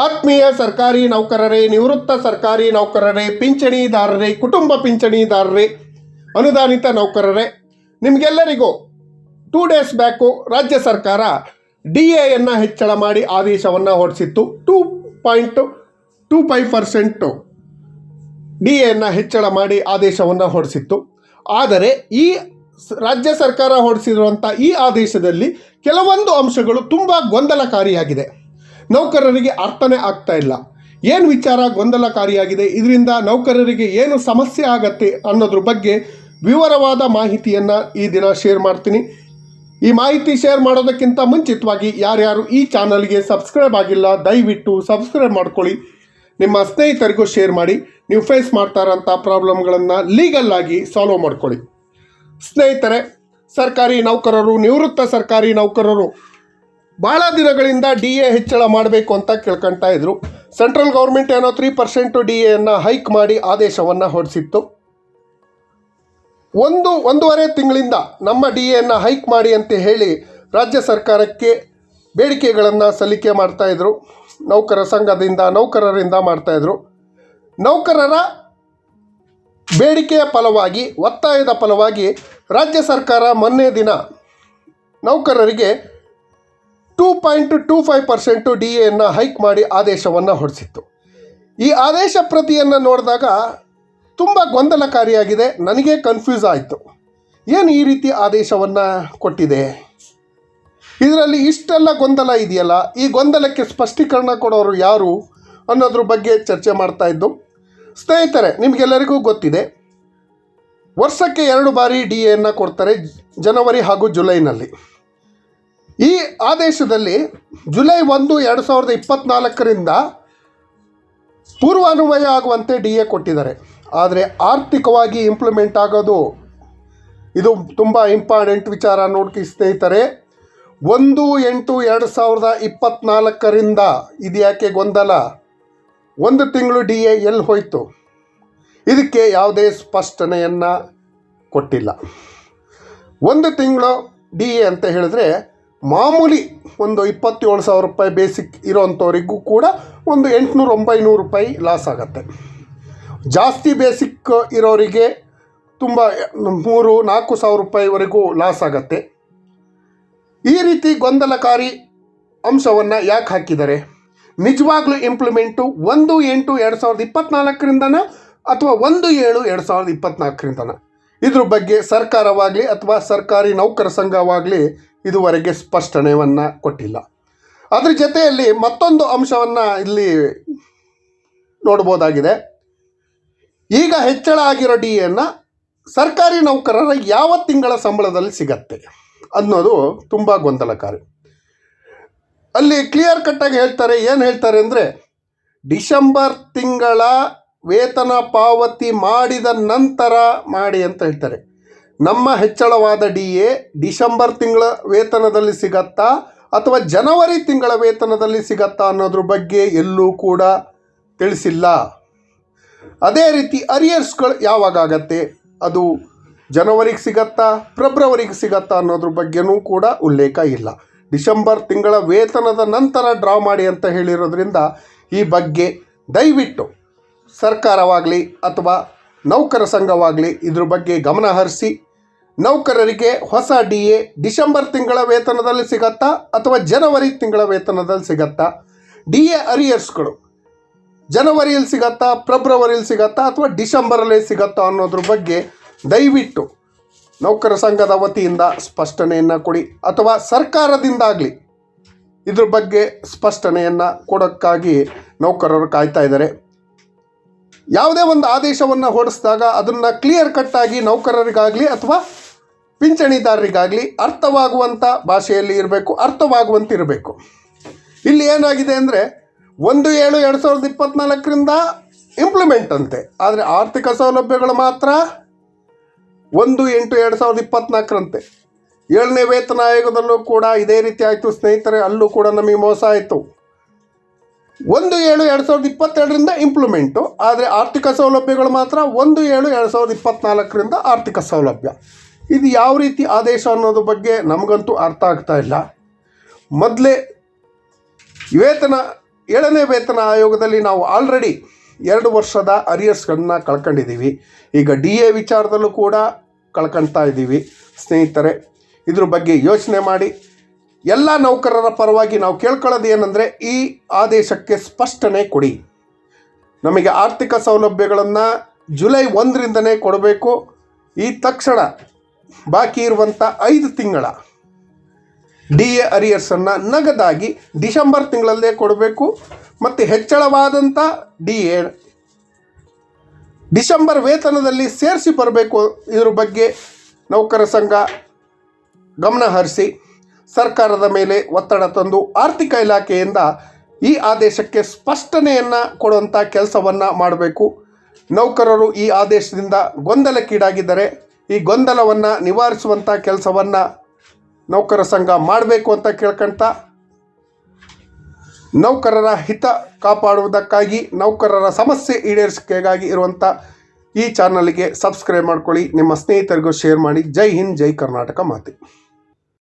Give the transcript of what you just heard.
ಆತ್ಮೀಯ ಸರ್ಕಾರಿ ನೌಕರರೇ, ನಿವೃತ್ತ ಸರ್ಕಾರಿ ನೌಕರರೇ, ಪಿಂಚಣಿದಾರರೇ, ಕುಟುಂಬ ಪಿಂಚಣಿದಾರರೇ, ಅನುದಾನಿತ ನೌಕರರೇ, ನಿಮಗೆಲ್ಲರಿಗೂ ಟೂ ಡೇಸ್ ಬ್ಯಾಕು ರಾಜ್ಯ ಸರ್ಕಾರ ಡಿ ಎಯನ್ನು ಹೆಚ್ಚಳ ಮಾಡಿ ಆದೇಶವನ್ನು ಹೊರಡಿಸಿತ್ತು. Two point two five percent D ಎನ್ನು ಹೆಚ್ಚಳ ಮಾಡಿ ಆದೇಶವನ್ನು ಹೊರಡಿಸಿತ್ತು. ಆದರೆ ಈ ರಾಜ್ಯ ಸರ್ಕಾರ ಹೊರಡಿಸಿರುವಂಥ ಈ ಆದೇಶದಲ್ಲಿ ಕೆಲವೊಂದು ಅಂಶಗಳು ತುಂಬ ಗೊಂದಲಕಾರಿಯಾಗಿದೆ. ನೌಕರರಿಗೆ ಅರ್ಥನೇ ಆಗ್ತಾ ಇಲ್ಲ. ಏನು ವಿಚಾರ ಗೊಂದಲಕಾರಿಯಾಗಿದೆ? ಇದರಿಂದ ನೌಕರರಿಗೆ ಏನು ಸಮಸ್ಯೆ ಆಗತ್ತೆ ಅನ್ನೋದ್ರ ಬಗ್ಗೆ ವಿವರವಾದ ಮಾಹಿತಿಯನ್ನು ಈ ದಿನ ಶೇರ್ ಮಾಡ್ತೀನಿ. ಈ ಮಾಹಿತಿ ಶೇರ್ ಮಾಡೋದಕ್ಕಿಂತ ಮುಂಚಿತವಾಗಿ ಯಾರ್ಯಾರು ಈ ಚಾನಲ್ಗೆ ಸಬ್ಸ್ಕ್ರೈಬ್ ಆಗಿಲ್ಲ, ದಯವಿಟ್ಟು ಸಬ್ಸ್ಕ್ರೈಬ್ ಮಾಡ್ಕೊಳ್ಳಿ. ನಿಮ್ಮ ಸ್ನೇಹಿತರಿಗೂ ಶೇರ್ ಮಾಡಿ. ನೀವು ಫೇಸ್ ಮಾಡ್ತಾ ಇರೋಂಥ ಪ್ರಾಬ್ಲಮ್ಗಳನ್ನು ಲೀಗಲ್ ಆಗಿ ಸಾಲ್ವ್ ಮಾಡ್ಕೊಳ್ಳಿ. ಸ್ನೇಹಿತರೆ, ಸರ್ಕಾರಿ ನೌಕರರು, ನಿವೃತ್ತ ಸರ್ಕಾರಿ ನೌಕರರು ಭಾಳ ದಿನಗಳಿಂದ ಡಿ ಎ ಹೆಚ್ಚಳ ಮಾಡಬೇಕು ಅಂತ ಕೇಳ್ಕೊಳ್ತಾ ಇದ್ರು. ಸೆಂಟ್ರಲ್ ಗೌರ್ಮೆಂಟ್ ಏನೋ ತ್ರೀ ಪರ್ಸೆಂಟು ಡಿ ಎಯನ್ನು ಹೈಕ್ ಮಾಡಿ ಆದೇಶವನ್ನು ಹೊರಡಿಸಿತ್ತು ಒಂದು, ಒಂದೂವರೆ ತಿಂಗಳಿಂದ ನಮ್ಮ ಡಿ ಎನ್ನು ಹೈಕ್ ಮಾಡಿ ಅಂತ ಹೇಳಿ ರಾಜ್ಯ ಸರ್ಕಾರಕ್ಕೆ ಬೇಡಿಕೆಗಳನ್ನು ಸಲ್ಲಿಕೆ ಮಾಡ್ತಾಯಿದ್ರು ನೌಕರ ಸಂಘದಿಂದ, ನೌಕರರಿಂದ ಮಾಡ್ತಾಯಿದ್ರು ನೌಕರರ ಬೇಡಿಕೆಯ ಫಲವಾಗಿ, ಒತ್ತಾಯದ ಫಲವಾಗಿ ರಾಜ್ಯ ಸರ್ಕಾರ ಮೊನ್ನೆ ದಿನ ನೌಕರರಿಗೆ two point two five percent D ಎನ್ನು ಹೈಕ್ ಮಾಡಿ ಆದೇಶವನ್ನು ಹೊರಡಿಸಿತ್ತು. ಈ ಆದೇಶ ಪ್ರತಿಯನ್ನು ನೋಡಿದಾಗ ತುಂಬ ಗೊಂದಲಕಾರಿಯಾಗಿದೆ, ನನಗೆ ಕನ್ಫ್ಯೂಸ್ ಆಯಿತು. ಏನು ಈ ರೀತಿ ಆದೇಶವನ್ನು ಕೊಟ್ಟಿದೆ? ಇದರಲ್ಲಿ ಇಷ್ಟೆಲ್ಲ ಗೊಂದಲ ಇದೆಯಲ್ಲ, ಈ ಗೊಂದಲಕ್ಕೆ ಸ್ಪಷ್ಟೀಕರಣ ಕೊಡೋರು ಯಾರು ಅನ್ನೋದ್ರ ಬಗ್ಗೆ ಚರ್ಚೆ ಮಾಡ್ತಾ ಇದ್ದು, ಸ್ನೇಹಿತರೆ, ನಿಮಗೆಲ್ಲರಿಗೂ ಗೊತ್ತಿದೆ, ವರ್ಷಕ್ಕೆ ಎರಡು ಬಾರಿ ಡಿ ಎನ್ನು ಕೊಡ್ತಾರೆ ಜನವರಿ ಹಾಗೂ ಜುಲೈನಲ್ಲಿ. ಈ ಆದೇಶದಲ್ಲಿ ಜುಲೈ ಒಂದು, ಎರಡು ಸಾವಿರದ ಇಪ್ಪತ್ತ್ನಾಲ್ಕರಿಂದ ಪೂರ್ವಾನ್ವಯ ಆಗುವಂತೆ ಡಿ ಎ ಕೊಟ್ಟಿದ್ದಾರೆ. ಆದರೆ ಆರ್ಥಿಕವಾಗಿ ಇಂಪ್ಲಿಮೆಂಟ್ ಆಗೋದು ಇದು ತುಂಬ ಇಂಪಾರ್ಟೆಂಟ್ ವಿಚಾರ ನೋಡ್ಕಿ ಸ್ನೇಹಿತರೆ. ಒಂದು, ಎಂಟು, ಎರಡು ಸಾವಿರದ ಇಪ್ಪತ್ತ್ನಾಲ್ಕರಿಂದ ಇದು ಯಾಕೆ ಗೊಂದಲ? ಒಂದು ತಿಂಗಳು ಡಿ ಎ ಎಲ್ಲಿ ಹೋಯಿತು? ಇದಕ್ಕೆ ಯಾವುದೇ ಸ್ಪಷ್ಟನೆಯನ್ನು ಕೊಟ್ಟಿಲ್ಲ. ಒಂದು ತಿಂಗಳು ಡಿ ಎ ಅಂತ ಹೇಳಿದ್ರೆ ಮಾಮೂಲಿ ಒಂದು ಇಪ್ಪತ್ತೇಳು ಸಾವಿರ ರೂಪಾಯಿ ಬೇಸಿಕ್ ಇರೋವಂಥವ್ರಿಗೂ ಕೂಡ ಒಂದು ಎಂಟುನೂರು, ಒಂಬೈನೂರು ರೂಪಾಯಿ ಲಾಸ್ ಆಗುತ್ತೆ. ಜಾಸ್ತಿ ಬೇಸಿಕ್ ಇರೋರಿಗೆ ತುಂಬ, ಮೂರು, ನಾಲ್ಕು ಸಾವಿರ ರೂಪಾಯಿವರೆಗೂ ಲಾಸ್ ಆಗುತ್ತೆ. ಈ ರೀತಿ ಗೊಂದಲಕಾರಿ ಅಂಶವನ್ನು ಯಾಕೆ ಹಾಕಿದ್ದಾರೆ ನಿಜವಾಗ್ಲೂ ಇಂಪ್ಲಿಮೆಂಟು ಒಂದು ಎಂಟು, ಎರಡು ಸಾವಿರದ ಇಪ್ಪತ್ತ್ನಾಲ್ಕರಿಂದನ ಅಥವಾ ಒಂದು ಏಳು, ಎರಡು ಸಾವಿರದ ಇಪ್ಪತ್ತ್ನಾಲ್ಕರಿಂದನ ಇದ್ರ ಬಗ್ಗೆ ಸರ್ಕಾರವಾಗಲಿ ಅಥವಾ ಸರ್ಕಾರಿ ನೌಕರ ಸಂಘವಾಗಲಿ ಇದುವರೆಗೆ ಸ್ಪಷ್ಟನೆಯನ್ನು ಕೊಟ್ಟಿಲ್ಲ. ಅದ್ರ ಜೊತೆಯಲ್ಲಿ ಮತ್ತೊಂದು ಅಂಶವನ್ನು ಇಲ್ಲಿ ನೋಡ್ಬೋದಾಗಿದೆ. ಈಗ ಹೆಚ್ಚಳ ಆಗಿರೋ ಡಿ ಎನ್ನು ಸರ್ಕಾರಿ ನೌಕರರ ಯಾವ ತಿಂಗಳ ಸಂಬಳದಲ್ಲಿ ಸಿಗತ್ತೆ ಅನ್ನೋದು ತುಂಬ ಗೊಂದಲಕಾರಿ. ಅಲ್ಲಿ ಕ್ಲಿಯರ್ ಕಟ್ಟಾಗಿ ಹೇಳ್ತಾರೆ, ಏನು ಹೇಳ್ತಾರೆ ಅಂದರೆ ಡಿಸೆಂಬರ್ ತಿಂಗಳ ವೇತನ ಪಾವತಿ ಮಾಡಿದ ನಂತರ ಮಾಡಿ ಅಂತ ಹೇಳ್ತಾರೆ. ನಮ್ಮ ಹೆಚ್ಚಳವಾದ ಡಿ ಎ ಡಿಸೆಂಬರ್ ತಿಂಗಳ ವೇತನದಲ್ಲಿ ಸಿಗತ್ತಾ ಅಥವಾ ಜನವರಿ ತಿಂಗಳ ವೇತನದಲ್ಲಿ ಸಿಗತ್ತಾ ಅನ್ನೋದ್ರ ಬಗ್ಗೆ ಎಲ್ಲೂ ಕೂಡ ತಿಳಿಸಿಲ್ಲ. ಅದೇ ರೀತಿ ಅರಿಯರ್ಸ್ಗಳು ಯಾವಾಗ ಆಗತ್ತೆ? ಅದು ಜನವರಿಗೆ ಸಿಗತ್ತಾ, ಫೆಬ್ರವರಿಗೆ ಸಿಗತ್ತಾ ಅನ್ನೋದ್ರ ಬಗ್ಗೆನೂ ಕೂಡ ಉಲ್ಲೇಖ ಇಲ್ಲ. ಡಿಸೆಂಬರ್ ತಿಂಗಳ ವೇತನದ ನಂತರ ಡ್ರಾ ಮಾಡಿ ಅಂತ ಹೇಳಿರೋದ್ರಿಂದ ಈ ಬಗ್ಗೆ ದಯವಿಟ್ಟು ಸರ್ಕಾರವಾಗಲಿ ಅಥವಾ ನೌಕರ ಸಂಘವಾಗಲಿ ಇದ್ರ ಬಗ್ಗೆ ಗಮನ ಹರಿಸಿ, ನೌಕರರಿಗೆ ಹೊಸ ಡಿ ಎ ಡಿಸೆಂಬರ್ ತಿಂಗಳ ವೇತನದಲ್ಲಿ ಸಿಗತ್ತಾ ಅಥವಾ ಜನವರಿ ತಿಂಗಳ ವೇತನದಲ್ಲಿ ಸಿಗತ್ತಾ? ಡಿ ಎ ಅರಿಯರ್ಸ್ಗಳು, ಜನವರಿಯಲ್ಲಿ ಸಿಗತ್ತಾ, ಫೆಬ್ರವರಿಯಲ್ಲಿ ಸಿಗತ್ತಾ ಅಥವಾ ಡಿಸೆಂಬರಲ್ಲಿ ಸಿಗತ್ತಾ ಅನ್ನೋದ್ರ ಬಗ್ಗೆ ದಯವಿಟ್ಟು ನೌಕರ ಸಂಘದ ವತಿಯಿಂದ ಸ್ಪಷ್ಟನೆಯನ್ನು ಕೊಡಿ ಅಥವಾ ಸರ್ಕಾರದಿಂದಾಗಲಿ ಇದ್ರ ಬಗ್ಗೆ ಸ್ಪಷ್ಟನೆಯನ್ನು ಕೊಡೋಕ್ಕಾಗಿ ನೌಕರರು ಕಾಯ್ತಾ ಇದ್ದಾರೆ. ಯಾವುದೇ ಒಂದು ಆದೇಶವನ್ನು ಹೊರಡಿಸಿದಾಗ ಅದನ್ನು ಕ್ಲಿಯರ್ ಕಟ್ಟಾಗಿ ನೌಕರರಿಗಾಗಲಿ ಅಥವಾ ಪಿಂಚಣಿದಾರರಿಗಾಗಲಿ ಅರ್ಥವಾಗುವಂಥ ಭಾಷೆಯಲ್ಲಿ ಇರಬೇಕು, ಅರ್ಥವಾಗುವಂತಿರಬೇಕು. ಇಲ್ಲಿ ಏನಾಗಿದೆ ಅಂದರೆ ಒಂದು ಏಳು ಎರಡು ಸಾವಿರದ ಇಪ್ಪತ್ತ್ನಾಲ್ಕರಿಂದ ಇಂಪ್ಲಿಮೆಂಟ್ ಅಂತೆ. ಆದರೆ ಆರ್ಥಿಕ ಸೌಲಭ್ಯಗಳು ಮಾತ್ರ ಒಂದು ಎಂಟು ಎರಡು ಸಾವಿರದ ಇಪ್ಪತ್ತ್ನಾಲ್ಕರಂತೆ ಏಳನೇ ವೇತನ ಆಯೋಗದಲ್ಲೂ ಕೂಡ ಇದೇ ರೀತಿ ಆಯಿತು ಸ್ನೇಹಿತರೆ, ಅಲ್ಲೂ ಕೂಡ ನಮಗೆ ಮೋಸ ಆಯಿತು. ಒಂದು ಏಳು ಎರಡು ಸಾವಿರದ ಇಪ್ಪತ್ತೆರಡರಿಂದ ಇಂಪ್ಲಿಮೆಂಟು ಆದರೆ ಆರ್ಥಿಕ ಸೌಲಭ್ಯಗಳು ಮಾತ್ರ ಒಂದು ಏಳು ಎರಡು ಸಾವಿರದ ಇಪ್ಪತ್ತ್ನಾಲ್ಕರಿಂದ ಆರ್ಥಿಕ ಸೌಲಭ್ಯ. ಇದು ಯಾವ ರೀತಿ ಆದೇಶ ಅನ್ನೋದ್ರ ಬಗ್ಗೆ ನಮಗಂತೂ ಅರ್ಥ ಆಗ್ತಾ ಇಲ್ಲ. ಮೊದಲೇ ವೇತನ, ಏಳನೇ ವೇತನ ಆಯೋಗದಲ್ಲಿ ನಾವು ಆಲ್ರೆಡಿ ಎರಡು ವರ್ಷದ ಅರಿಯರ್ಸ್ಗಳನ್ನ ಕಳ್ಕೊಂಡಿದ್ದೀವಿ. ಈಗ ಡಿ ಎ ವಿಚಾರದಲ್ಲೂ ಕೂಡ ಕಳ್ಕೊಳ್ತಾ ಇದ್ದೀವಿ. ಸ್ನೇಹಿತರೆ, ಇದ್ರ ಬಗ್ಗೆ ಯೋಚನೆ ಮಾಡಿ. ಎಲ್ಲ ನೌಕರರ ಪರವಾಗಿ ನಾವು ಕೇಳ್ಕೊಳ್ಳೋದು ಏನಂದರೆ ಈ ಆದೇಶಕ್ಕೆ ಸ್ಪಷ್ಟನೆ ಕೊಡಿ. ನಮಗೆ ಆರ್ಥಿಕ ಸೌಲಭ್ಯಗಳನ್ನು ಜುಲೈ ಒಂದರಿಂದನೇ ಕೊಡಬೇಕು. ಈ ತಕ್ಷಣ ಬಾಕಿ ಇರುವಂಥ ಐದು ತಿಂಗಳ ಡಿ ಎ ಅರಿಯರ್ಸನ್ನು ನಗದಾಗಿ ಡಿಸೆಂಬರ್ ತಿಂಗಳಲ್ಲೇ ಕೊಡಬೇಕು. ಮತ್ತು ಹೆಚ್ಚಳವಾದಂಥ ಡಿ ಎ ಡಿಸೆಂಬರ್ ವೇತನದಲ್ಲಿ ಸೇರಿಸಿ ಬರಬೇಕು. ಇದ್ರ ಬಗ್ಗೆ ನೌಕರ ಸಂಘ ಗಮನ ಹರಿಸಿ. ಸರ್ಕಾರದ ಮೇಲೆ ಒತ್ತಡ ತಂದು ಆರ್ಥಿಕ ಇಲಾಖೆಯಿಂದ ಈ ಆದೇಶಕ್ಕೆ ಸ್ಪಷ್ಟನೆಯನ್ನು ಕೊಡುವಂಥ ಕೆಲಸವನ್ನು ಮಾಡಬೇಕು. ನೌಕರರು ಈ ಆದೇಶದಿಂದ ಗೊಂದಲಕ್ಕೀಡಾಗಿದ್ದರೆ ಈ ಗೊಂದಲವನ್ನು ನಿವಾರಿಸುವಂಥ ಕೆಲಸವನ್ನು ನೌಕರ ಸಂಘ ಮಾಡಬೇಕು ಅಂತ ಕೇಳ್ಕೊಂತ ನೌಕರರ ಹಿತ ಕಾಪಾಡುವುದಕ್ಕಾಗಿ, ನೌಕರರ ಸಮಸ್ಯೆ ಈಡೇರಿಸಿಕೆಗಾಗಿ ಇರುವಂಥ ಈ ಚಾನಲ್ಗೆ ಸಬ್ಸ್ಕ್ರೈಬ್ ಮಾಡ್ಕೊಳ್ಳಿ. ನಿಮ್ಮ ಸ್ನೇಹಿತರಿಗೂ ಶೇರ್ ಮಾಡಿ. ಜೈ ಹಿಂದ್, ಜೈ ಕರ್ನಾಟಕ ಮಾತೆ.